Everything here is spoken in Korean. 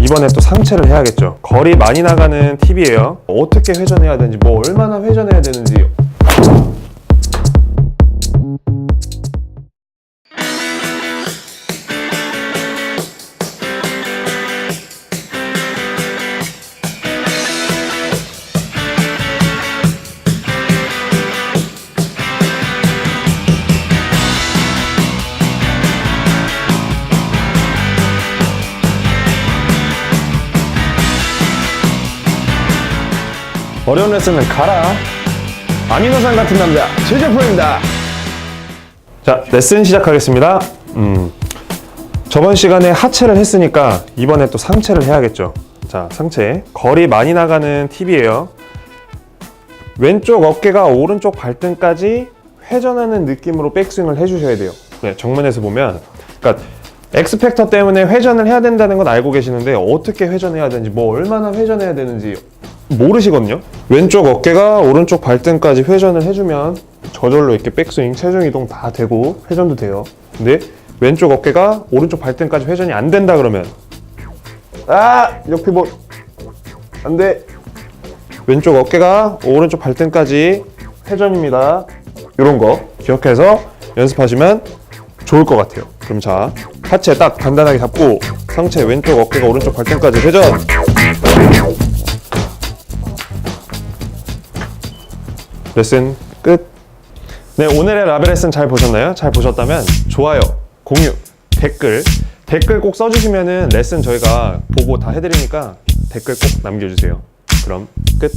이번에 또 상체를 해야겠죠. 거리 많이 나가는 팁이에요. 어떻게 회전해야 되는지, 뭐 얼마나 회전해야 되는지. 어려운 레슨은 가라. 아미노산 같은 남자 최재프로입니다. 자, 레슨 시작하겠습니다. 음, 저번 시간에 하체를 했으니까 이번에 또 상체를 해야겠죠. 자, 상체. 거리 많이 나가는 팁이에요. 왼쪽 어깨가 오른쪽 발등까지 회전하는 느낌으로 백스윙을 해주셔야 돼요. 네, 정면에서 보면, 그러니까 엑스팩터 때문에 회전을 해야 된다는 건 알고 계시는데 어떻게 회전해야 되는지, 뭐 얼마나 회전해야 되는지 모르시거든요. 왼쪽 어깨가 오른쪽 발등까지 회전을 해주면 저절로 이렇게 백스윙, 체중 이동 다 되고 회전도 돼요. 근데 왼쪽 어깨가 오른쪽 발등까지 회전이 안 된다 그러면 아 옆에 뭐안 돼. 왼쪽 어깨가 오른쪽 발등까지 회전입니다. 이런 거 기억해서 연습하시면 좋을 것 같아요. 그럼 자 하체 딱 단단하게 잡고 상체 왼쪽 어깨가 오른쪽 발등까지 회전. 레슨 끝. 네, 오늘의 라벨 레슨 잘 보셨나요? 잘 보셨다면 좋아요, 공유, 댓글, 댓글 꼭 써주시면은 레슨 저희가 보고 다 해드리니까 댓글 꼭 남겨주세요. 그럼 끝.